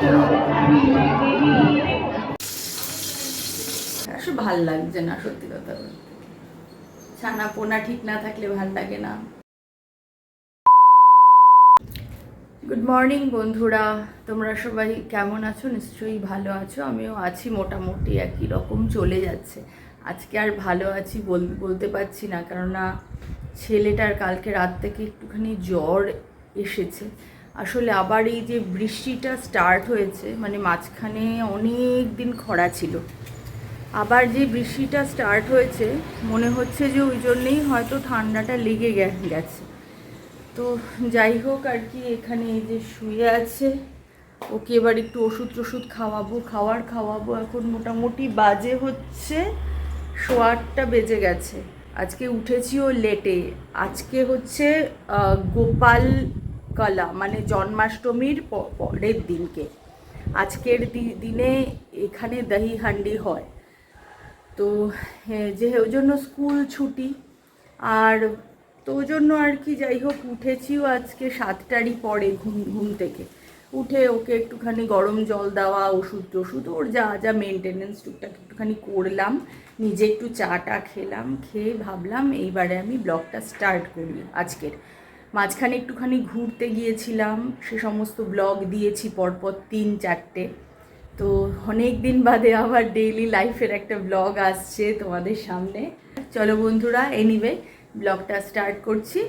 আসলে ভালো লাগছে না, সত্যি কথা বলতে। ছানা পোনা ঠিক না থাকলে ভালো লাগে না। গুড মর্নিং বন্ধুরা। তোমরা সবাই কেমন আছো? নিশ্চয়ই ভালো আছো। আমিও আছি মোটামুটি একই রকম, চলে যাচ্ছে। আজকে আর ভালো আছি বল- বলতে পারছি না। কেননা ছেলেটার কালকে রাত থেকে একটুখানি জ্বর এসেছে। আসলে আবার এই যে বৃষ্টিটা স্টার্ট হয়েছে মানে মাঝখানে অনেক দিন খরা ছিল। আবার যে বৃষ্টিটা স্টার্ট হয়েছে, মনে হচ্ছে যে ওই জন্যেই হয়তো ঠান্ডাটা লেগে গেছে। তো যাই হোক আর কি, এখানে এই যে শুয়ে আছে, ওকে এবার একটু ওষুধ টষুধ খাওয়াবো, খাওয়ার খাওয়াবো, এখন মোটামুটি বাজে হচ্ছে আটটা বেজে গেছে। আজকে উঠেছিও লেটে আজকে হচ্ছে গোপাল কলা মানে জন্মাষ্টমীর পরের দিনকে। আজকের দিনে এখানে দহি হান্ডি হয়। তো যে, ওই জন্য স্কুল ছুটি। আর তো, ওই জন্য আর কি, যাই হোক, উঠেছিও আজকে সাতটারই পরে ঘুম ঘুম থেকে। উঠে ওকে একটুখানি গরম জল দেওয়া, ওষুধ টষুধ, ওর যা যা মেনটেনেন্স টুকটাক একটুখানি করলাম। নিজে একটু চাটা খেলাম, খেয়ে ভাবলাম এইবারে আমি ব্লগটা স্টার্ট করি আজকের। মাঝখানে একটুখানি ঘুরতে গিয়েছিলাম, সে সমস্ত ব্লগ দিয়েছি পরপর তিন চারটে। তো অনেক দিন বাদে আবার ডেইলি লাইফের একটা ব্লগ আসছে তোমাদের সামনে। চলো বন্ধুরা এনিওয়ে ব্লগটা স্টার্ট করছি।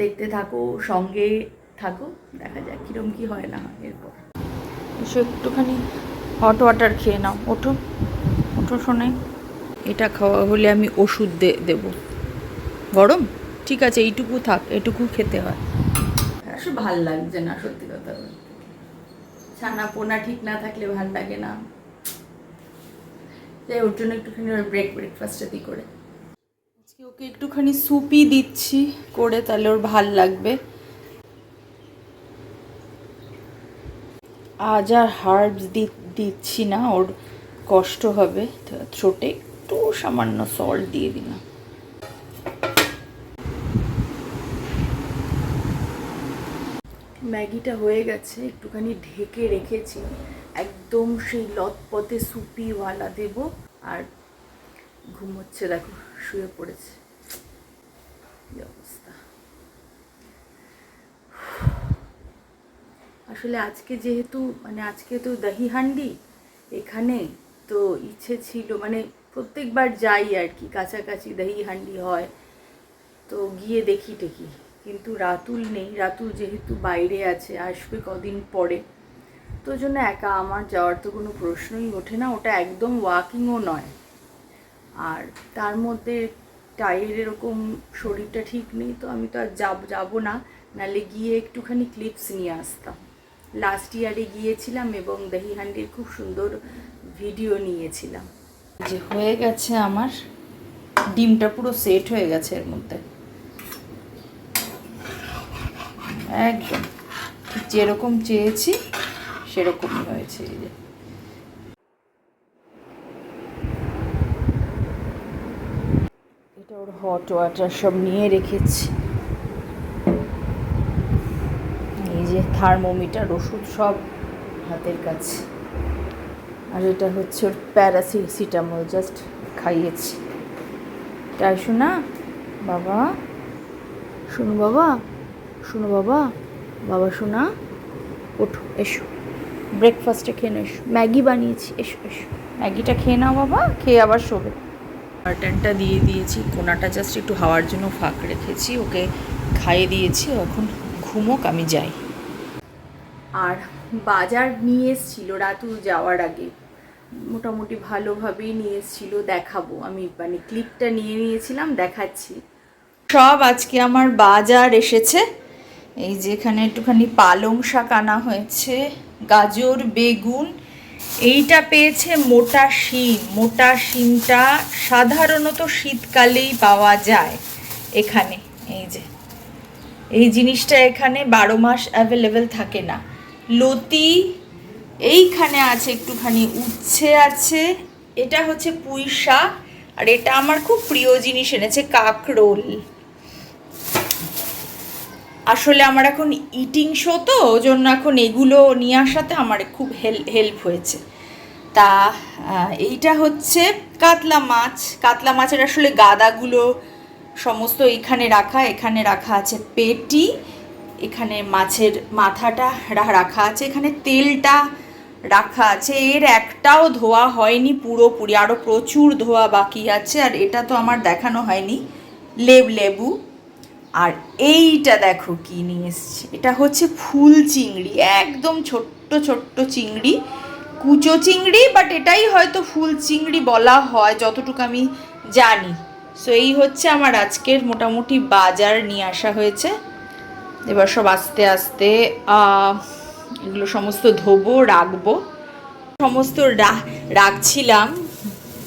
দেখতে থাকো, সঙ্গে থাকো, দেখা যাক কীরকম কী হয় না এরপর। এসে একটুখানি হট ওয়াটার খেয়ে নাও, ওঠো ওঠো শোনে এটা খাওয়া হলে আমি ওষুধ দেবো। গরম? ঠিক আছে এইটুকু থাক এটুকু খেতে হয়। আসলে ভালো লাগছে না সত্যি কথা ছানা পোনা ঠিক না থাকলে ভালো লাগে না। তাই ওর জন্য একটুখানি ব্রেক ব্রেকফাস্টটা দিই করে। আজকে ওকে একটুখানি সুপি দিচ্ছি করে তাহলে ওর ভালো লাগবে। আজ আর হার্বস দিচ্ছি না ওর কষ্ট হবে ছোটে একটু সামান্য সল্ট দিয়ে দিলাম। ম্যাগিটা হয়ে গেছে, একটুখানি ঢেকে রেখেছি। একদম সেই লতপথে সুপিওয়ালা দেব, আর ঘুমোচ্ছে দেখো, শুয়ে পড়েছে। আসলে আজকে যেহেতু মানে আজকে তো দহি হান্ডি এখানে, তো ইচ্ছে ছিল মানে প্রত্যেকবার যাই আর কি, কাছাকাছি দহি হান্ডি হয়, তো গিয়ে দেখি টেকি কিন্তু রাতুল নেই। রাতুল যেহেতু বাইরে আছে, আসবে কদিন পরে। তো জন্য একা আমার যাওয়ার তো কোনো প্রশ্নই ওঠে না। ওটা একদম ওয়াকিংও নয়। আর তার মধ্যে টাইয়ের এরকম শরীরটা ঠিক নেই, তো আমি তো আর যাব, যাব না। নালে গিয়ে একটুখানি ক্লিপস নিয়ে আসতাম। লাস্ট ইয়ারে গিয়েছিলাম এবং দহি হান্ডির খুব সুন্দর ভিডিও নিয়েছিলাম। যে হয়ে গেছে আমার, ডিমটা পুরো সেট হয়ে গেছে এর মধ্যে। একদম। ঠিক যেরকম চেয়েছি, সেরকমই হয়েছে এই যে। এটা ওর হট ওয়াটার সব নিয়ে রেখেছি। এই যে থার্মোমিটার ওষুধ সব হাতের কাছে। আর এটা হচ্ছে ওর প্যারাসিটামল জাস্ট খাইয়েছি। তাই শোনা? বাবা? শোনো বাবা? শোনো বাবা। বাবা, শোনা। ওঠো, এসো। ব্রেকফাস্টে খেয়ে নাও, এসো। ম্যাগি বানিয়েছি, এসো এসো। ম্যাগিটা খেয়ে নাও বাবা, খেয়ে আবার শোবে। কার্টেনটা দিয়ে দিয়েছি, কোনাটা জাস্ট একটু হাওয়ার জন্য ফাঁক রেখেছি, ওকে খাইয়ে দিয়েছি, এখন ঘুমোক, আমি যাই। আর বাজার নিয়ে এসছিল রাতুল যাওয়ার আগে। মোটামুটি ভালোভাবেই নিয়ে এসছিল, দেখাবো। আমি মানে ক্লিপটা নিয়ে নিয়েছিলাম, দেখাচ্ছি। সব আজকে আমার বাজার এসেছে। এই যে এখানে একটুখানি পালং শাক আনা হয়েছে, গাজর, বেগুন। এইটা পেয়েছে মোটা শিম। মোটা শিমটা সাধারণত শীতকালেই পাওয়া যায় এখানে। এই যে। এই জিনিসটা এখানে বারো মাস অ্যাভেলেবেল থাকে না। লতি, এইখানে আছে একটুখানি, উচ্ছে আছে। এটা হচ্ছে পুঁই শাক। আর এটা আমার খুব প্রিয় জিনিস এনেছে কাকরোল। আসলে আমার এখন ইটিং শো তো ওই জন্য এখন এগুলো নিয়ে আসাতে আমার খুব হেল্প হয়েছে। তা এইটা হচ্ছে কাতলা মাছ। কাতলা মাছের আসলে গাদাগুলো সমস্ত এখানে রাখা এখানে রাখা আছে পেটি, এখানে মাছের মাথাটা রাখা আছে, এখানে তেলটা রাখা আছে। এর একটাও ধোয়া হয়নি পুরোপুরি আরও প্রচুর ধোয়া বাকি আছে, আর এটা তো আমার দেখানো হয়নি। লেব, লেবু। আর এইটা দেখো কি নিয়ে এসছে। এটা হচ্ছে ফুল চিংড়ি, একদম ছোট্ট ছোট্ট চিংড়ি, কুচো চিংড়ি বাট এটাই হয়তো ফুল চিংড়ি বলা হয় যতটুকু আমি জানি। সো এই হচ্ছে আমার আজকের মোটামুটি বাজার নিয়ে আসা হয়েছে। এবার সব আস্তে আস্তে এগুলো সমস্ত ধোবো, রাখব। সমস্ত রাখছিলাম,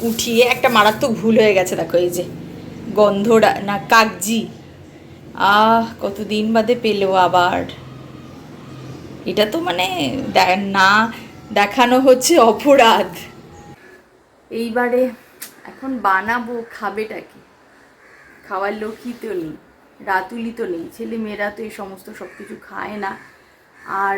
উঠিয়ে একটা মারাত্মক ভুল হয়ে গেছে, দেখো এই যে গন্ধ, না, কাগজি। আহ, কতদিন বাদে পেল আবার? এটা তো মানে না দেখানো হচ্ছে অপরাধ। এইবারে এখন বানাবো, খাবেটা কি? খাওয়ার লোকই তো নেই রাতুলি তো নেই, ছেলে মেয়েরা তো এই সমস্ত সব কিছু খায় না। আর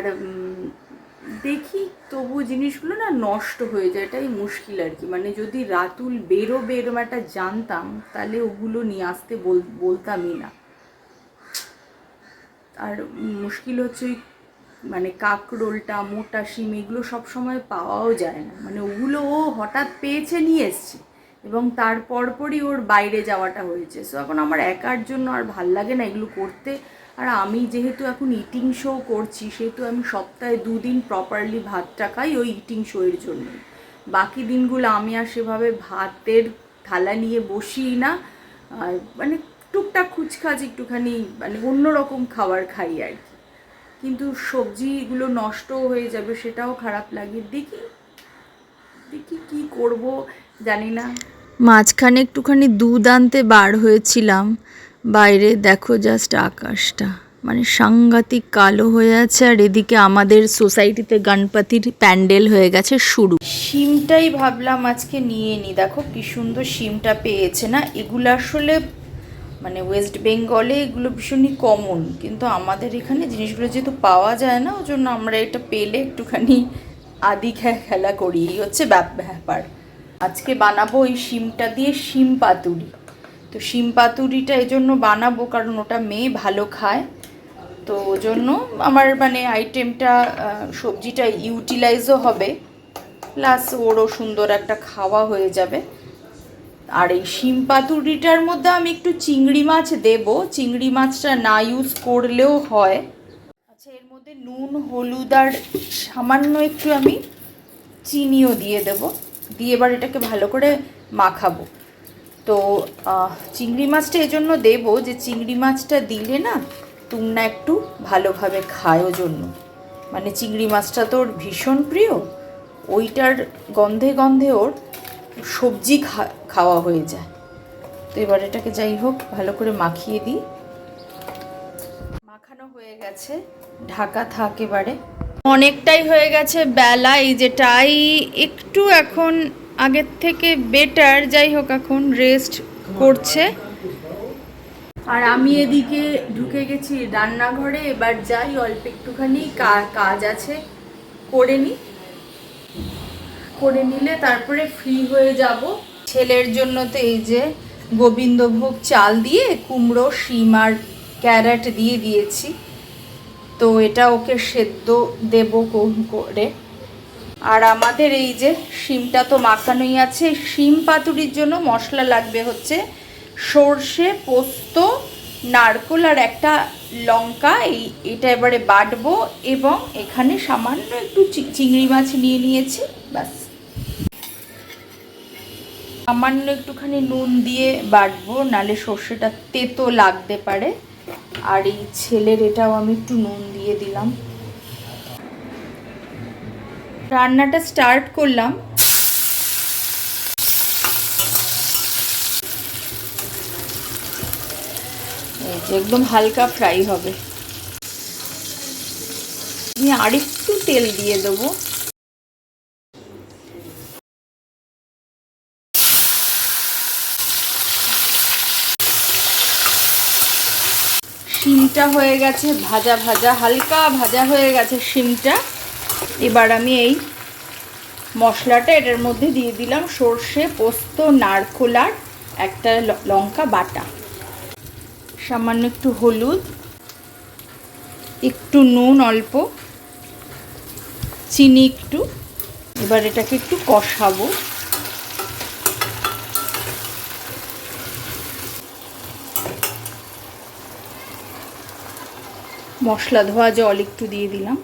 দেখি তবু জিনিসগুলো না নষ্ট হয়ে যায়, এটাই মুশকিল আর কি। মানে যদি রাতুল বেরোবে এরম একটা জানতাম, তাহলে ওগুলো নিয়ে আসতে বল, বলতামই না। আর মুশকিল হচ্ছে ওই মানে কাকরোলটা মোটা শিম এগুলো সব সময় পাওয়াও যায় না। মানে ওগুলো ও হঠাৎ পেয়েছে নিয়ে এসছে এবং তার পরপরই ওর বাইরে যাওয়াটা হয়েছে। সো এখন আমার একার জন্য আর ভালো লাগে না এগুলো করতে। আর আমি যেহেতু এখন ইটিং শো করছি, সেহেতু আমি সপ্তাহে দুদিন প্রপারলি ভাতটা খাই ওই ইটিং শোয়ের জন্য বাকি দিনগুলো আমি আর সেভাবে ভাতের থালা নিয়ে বসি না। আর মানে টুকটাক খুচখাচ একটুখানি মানে অন্যরকম খাবার খাই আর কি। কিন্তু সবজিগুলো নষ্ট হয়ে যাবে সেটাও খারাপ লাগে। দেখি দেখি কি করব জানি না। মাঝখানে একটুখানি দুধ আনতে বার হয়েছিলাম। বাইরে দেখো জাস্ট আকাশটা। মানে সাংঘাতিক কালো হয়ে আছে আর এদিকে আমাদের সোসাইটিতে গণপতির প্যান্ডেল হয়ে গেছে শুরু। শিমটাই ভাবলাম আজকে নিয়ে নি। দেখো কি সুন্দর শিমটা পেয়েছে না? এগুলো আসলে মানে ওয়েস্ট বেঙ্গলে এগুলো ভীষণই কমন কিন্তু আমাদের এখানে জিনিসগুলো যেহেতু পাওয়া যায় না ওই জন্য আমরা এটা পেলে একটুখানি আদি খেলা করি, এই হচ্ছে ব্যাপ- ব্যাপার। আজকে বানাবো ওই শিমটা দিয়ে শিম পাতুরি। তো শিম পাতুরিটা এই জন্য বানাবো, কারণ ওটা মেয়ে ভালো খায়। তো ওই জন্য আমার মানে আইটেমটা সবজিটা ইউটিলাইজও হবে প্লাস ওরও সুন্দর একটা খাওয়া হয়ে যাবে। আর এই শিম পাতুরিটার মধ্যে আমি একটু চিংড়ি মাছ দেব। চিংড়ি মাছটা না ইউজ করলেও হয়। আচ্ছা এর মধ্যে নুন, হলুদ আর সামান্য একটু আমি চিনিও দিয়ে দেব। দিয়ে এবার এটাকে ভালো করে মাখাবো। তো চিংড়ি মাছটা এজন্য দেবো যে চিংড়ি মাছটা দিলে না তুমনা একটু ভালোভাবে খায় জন্য। মানে চিংড়ি মাছটা তো ওর ভীষণ প্রিয়, ওইটার গন্ধে গন্ধে ওর সবজি খাওয়া হয়ে যায়। তো এবার এটাকে যাই হোক, ভালো করে মাখিয়ে দিই। মাখানো হয়ে গেছে। ঢাকা থাক এবারে। অনেকটাই হয়ে গেছে বেলা, এই যেটাই একটু এখন আগের থেকে বেটার যাই হোক, এখন রেস্ট করছে। আর আমি এদিকে ঢুকে গেছি রান্নাঘরে। এবার যাই, অল্প একটুখানি কাজ আছে। করে নি করে নিলে তারপরে ফ্রি হয়ে যাব। ছেলের জন্য তো এই যে গোবিন্দভোগ চাল দিয়ে কুমড়ো, শিম আর ক্যারেট দিয়ে দিয়েছি। তো এটা ওকে সেদ্ধ দেব করে। আর আমাদের এই যে শিমটা তো মাখানোই আছে, শিম পাতুরির জন্য মশলা লাগবে হচ্ছে সর্ষে, পোস্ত, নারকোল আর একটা লঙ্কা, এই এটা এবারে বাটবো এবং এখানে সামান্য একটু চিংড়ি মাছ নিয়ে নিয়েছি, ব্যাস। সামান্য একটুখানি নুন দিয়ে বাটবো, নালে সর্ষেটা তেতো লাগতে পারে। আর এই ছেলের এটাও আমি একটু নুন দিয়ে দিলাম। রান্নাটা স্টার্ট করলাম। একদম হালকা ফ্রাই হবে। আমি আরেকটু তেল দিয়ে দেবো। শিমটা হয়ে গেছে, ভাজা ভাজা, হালকা ভাজা হয়ে গেছে শিমটা। এবার আমি এই মশলাটা, এটার মধ্যে দিয়ে দিলাম সর্ষে, পোস্ত, নারকোল আর একটা লঙ্কা বাটা। সামান্য একটু হলুদ, একটু নুন অল্প, চিনি একটু। এবার এটাকে একটু কষাবো। মশলা ধোয়া জল একটু দিয়ে দিলাম।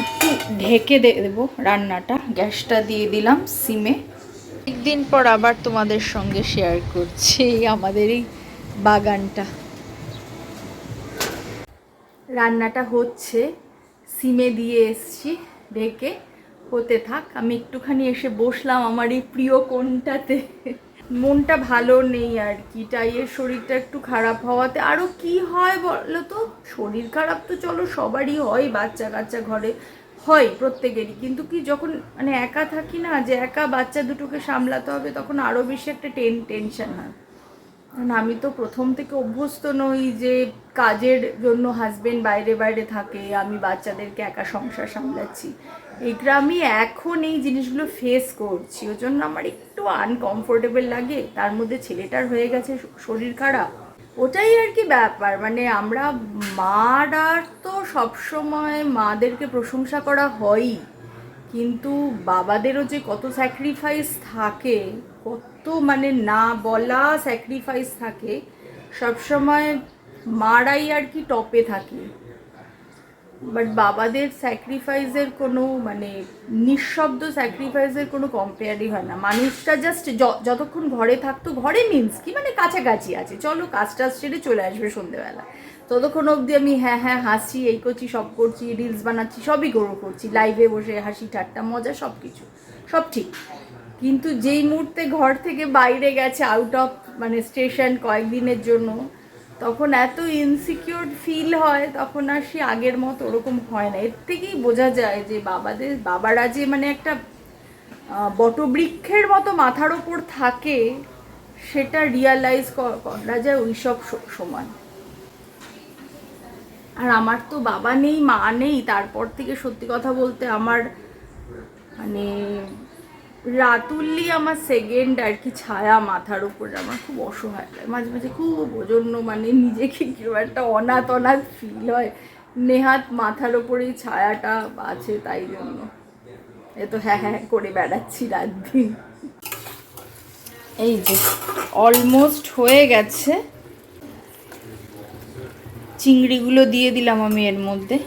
একটু ঢেকে দেবো রান্নাটা। গ্যাসটা দিয়ে দিলাম সিমে। একদিন পর আবার তোমাদের সঙ্গে শেয়ার করছি আমাদের এই বাগানটা। রান্নাটা হচ্ছে সিমে দিয়ে এসছি ঢেকে। হতে থাক, আমি একটুখানি এসে বসলাম আমার এই প্রিয় কোনটাতে মনটা ভালো নেই আর কি টাইয়ের শরীরটা একটু খারাপ হওয়াতে। আরও কি হয় বলো তো? শরীর খারাপ তো চলো, সবারই হয়, বাচ্চা কাচ্চা ঘরে হয় প্রত্যেকেরই। কিন্তু কি যখন মানে একা থাকি না, যে একা বাচ্চা দুটোকে সামলাতে হবে, তখন আরও বেশি একটা টেন টেনশন হয়। কারণ আমি তো প্রথম থেকে অভ্যস্ত নই যে কাজের জন্য হাজবেন্ড বাইরে বাইরে থাকে, আমি বাচ্চাদেরকে একা সংসার সামলাচ্ছি। এগুলো আমি এখন এই জিনিসগুলো ফেস করছি। ওই জন্য আমার একটু আনকমফোর্টেবল লাগে। তার মধ্যে ছেলেটার হয়ে গেছে শরীর খারাপ। ওটাই আর কি ব্যাপার। মানে আমরা মারা তো সবসময় মাদেরকে প্রশংসা করা হয়ই। কিন্তু বাবাদেরও যে কত স্যাক্রিফাইস থাকে, কত মানে না বলা স্যাক্রিফাইস থাকে, সবসময় মারাই আর কি টপে থাকে। বাট বাবাদের স্যাক্রিফাইসের কোনো মানে নিঃশব্দ স্যাক্রিফাইসের কোনো কম্পেয়ারই হয় না। মানুষটা জাস্ট যতক্ষণ ঘরে থাকতো, ঘরে মিন্স কি? মানে কাছাকাছি আছে। চলো কাজ টাজ সেরে চলে আসবে সন্ধেবেলা। ততক্ষণ অবধি আমি হ্যাঁ হ্যাঁ হাসি, এই করছি, সব করছি রিলস বানাচ্ছি, সবই গরু করছি। লাইভে বসে হাসি, ঠাট্টা, মজা সব কিছু সব ঠিক। কিন্তু যেই মুহূর্তে ঘর থেকে বাইরে গেছে আউট অফ মানে স্টেশন কয়েকদিনের জন্য তখন এত ইনসিকিউর ফিল হয়, তখন আর সে আগের মতো ওরকম হয় না। এর থেকেই বোঝা যায় যে বাবাদের, বাবারা যে মানে একটা বটবৃক্ষের মতো মাথার ওপর থাকে, সেটা রিয়ালাইজ করা যায় ওই সব সময়। আর আমার তো বাবা নেই, মা নেই, তারপর থেকে সত্যি কথা বলতে আমার মানে রাতুল্লি আমার সেকেন্ড আর কি ছায়া মাথার উপরে। আমার খুব অসহায় লাগে। মাঝে মাঝে খুব ওজন্য মানে নিজেকে কেউ একটা অনাথ অনাথ ফিল হয়। নেহাত মাথার ওপরেই ছায়াটা আছে তাই জন্য। এ তো হ্যাঁ হ্যাঁ করে বেড়াচ্ছি রাত দিন এই যে অলমোস্ট হয়ে গেছে। চিংড়িগুলো দিয়ে দিলাম আমি এর মধ্যে।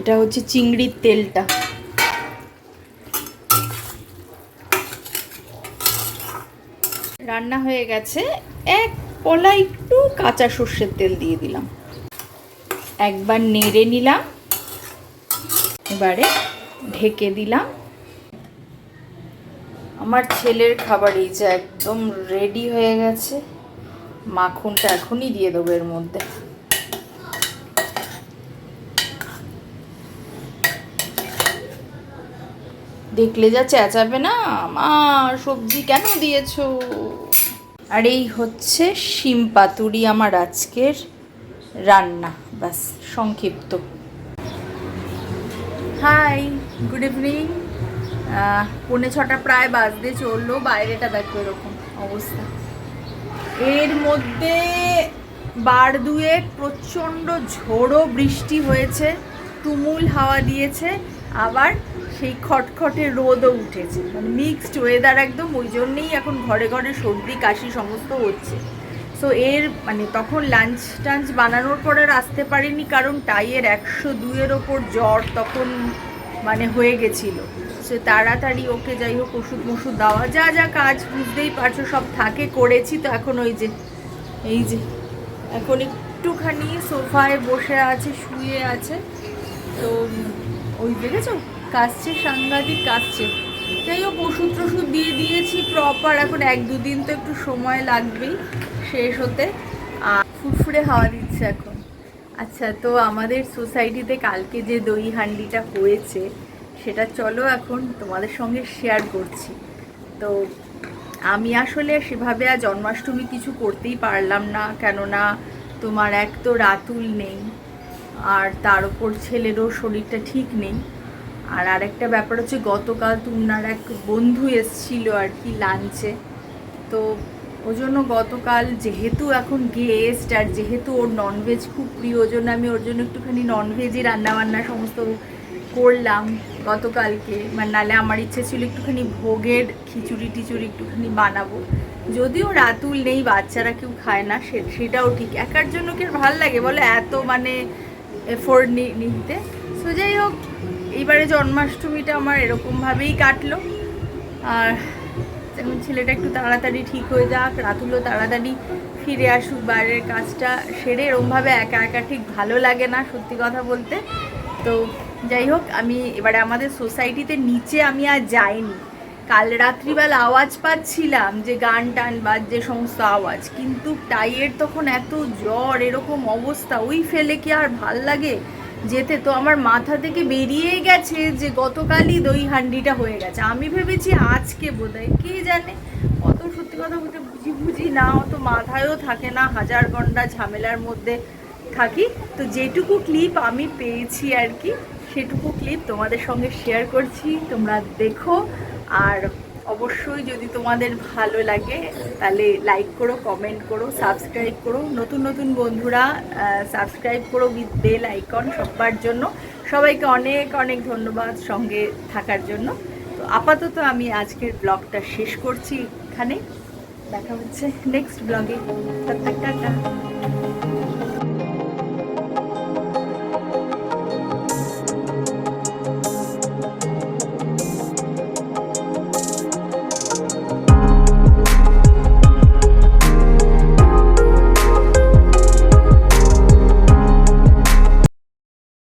এটা হচ্ছে চিংড়ির তেলটা। রান্না হয়ে গেছে। এক পলা একটু কাঁচা সর্ষের তেল দিয়ে দিলাম। একবার নেড়ে নিলাম। এবারে ঢেকে দিলাম। আমার ছেলের খাবার এই যে একদম রেডি হয়ে গেছে। মাখনটা এখনই দিয়ে দেবো এর মধ্যে। দেখলে যা চেঁচাবে না? মা সবজি কেন দিয়েছ? আর এই হচ্ছে শিম পাতুরি আমার আজকের রান্না। বাস সংক্ষিপ্ত। হাই গুড ইভিনিং পৌনে ছটা প্রায় বাজতে চলল, বাইরেটা দেখো এরকম অবস্থা। এর মধ্যে বার দুয়েক প্রচণ্ড ঝোড়ো বৃষ্টি হয়েছে, তুমুল হাওয়া দিয়েছে। আবার সেই খটখটে রোদও উঠেছে। মানে মিক্সড ওয়েদার একদম, ওই জন্যেই এখন ঘরে ঘরে সর্দি, কাশি সমস্ত হচ্ছে। সো এর মানে তখন লাঞ্চ টাঞ্চ বানানোর পর আর আসতে পারিনি কারণ টাইয়ের একশো দুইয়ের ওপর জ্বর তখন মানে হয়ে গেছিল। সে তাড়াতাড়ি ওকে যাই হোক, ওষুধ মষুধ দেওয়া, যা যা কাজ বুঝতেই পারছ, সব থাকে, করেছি তো এখন ওই যে, এই যে, এখন একটুখানি সোফায় বসে আছে, শুয়ে আছে। তো ওই দেখেছ? কাশছে, সাংঘাতিক কাশছে। যাই হোক ওষুধ টষুধ দিয়ে দিয়েছি প্রপার এখন এক দুদিন তো একটু সময় লাগবেই শেষ হতে। আর ফুরফুরে হাওয়া দিচ্ছে এখন। আচ্ছা তো আমাদের সোসাইটিতে কালকে যে দই হান্ডিটা হয়েছে, সেটা চলো এখন তোমাদের সঙ্গে শেয়ার করছি। তো আমি আসলে সেভাবে আর জন্মাষ্টমী কিছু করতেই পারলাম না, কেননা তোমার এক তো রাতুল নেই। আর তার উপর ছেলেরও শরীরটা ঠিক নেই। আর আরেকটা ব্যাপার হচ্ছে, গতকাল তুমনার এক বন্ধু এসছিল আর কি লাঞ্চে তো ওই জন্য গতকাল যেহেতু এখন গেস্ট আর যেহেতু ওর ননভেজ খুব প্রিয়, ওই জন্য আমি ওর জন্য একটুখানি ননভেজই রান্নাবান্না সমস্ত করলাম গতকালকে। মানে নালে আমার ইচ্ছে ছিল একটুখানি ভোগের খিচুড়ি টিচুড়ি একটুখানি বানাবো। যদিও রাতুল নেই, বাচ্চারা কেউ খায় না সেটাও ঠিক। একার জন্য কি ভালো লাগে বলে? এত মানে এফোর্ড নিতে। সো যাই হোক, এইবারে জন্মাষ্টমীটা আমার এরকমভাবেই কাটলো। আর যেমন ছেলেটা একটু তাড়াতাড়ি ঠিক হয়ে যাক, রাতুলও তাড়াতাড়ি ফিরে আসুক, বাইরের কাজটা সেরে এরমভাবে একা একা ঠিক ভালো লাগে না, সত্যি কথা বলতে। তো যাই হোক, আমি এবারে আমাদের সোসাইটিতে নিচে আমি আর যাইনি। কাল রাত্রিবেলা আওয়াজ পাচ্ছিলাম যে গান টান বাজছে সমস্ত আওয়াজ, কিন্তু টাইয়ের তখন এত জ্বর, এরকম অবস্থা, ওই ফেলে কি আর ভালো লাগে? যেতে তো আমার মাথা থেকে বেরিয়েই গেছে যে গতকালই দই হান্ডিটা হয়ে গেছে। আমি ভেবেছি আজকে বোধহয়, কে জানে? অত সত্যি কথা বলতে বুঝি বুঝি না, অত মাথায়ও থাকে না, হাজার ঘণ্টা ঝামেলার মধ্যে থাকি। তো যেটুকু ক্লিপ আমি পেয়েছি আর কি, সেটুকু ক্লিপ তোমাদের সঙ্গে শেয়ার করছি। তোমরা দেখো। আর অবশ্যই যদি তোমাদের ভালো লাগে, তাহলে লাইক করো কমেন্ট করো সাবস্ক্রাইব করো। নতুন নতুন বন্ধুরা সাবস্ক্রাইব করো উইথ বেল আইকন সবার জন্য। সবাইকে অনেক অনেক ধন্যবাদ সঙ্গে থাকার জন্য। তো আপাতত আমি আজকের ব্লগটা শেষ করছি এখানে। দেখা হচ্ছে নেক্সট ব্লগে টাটা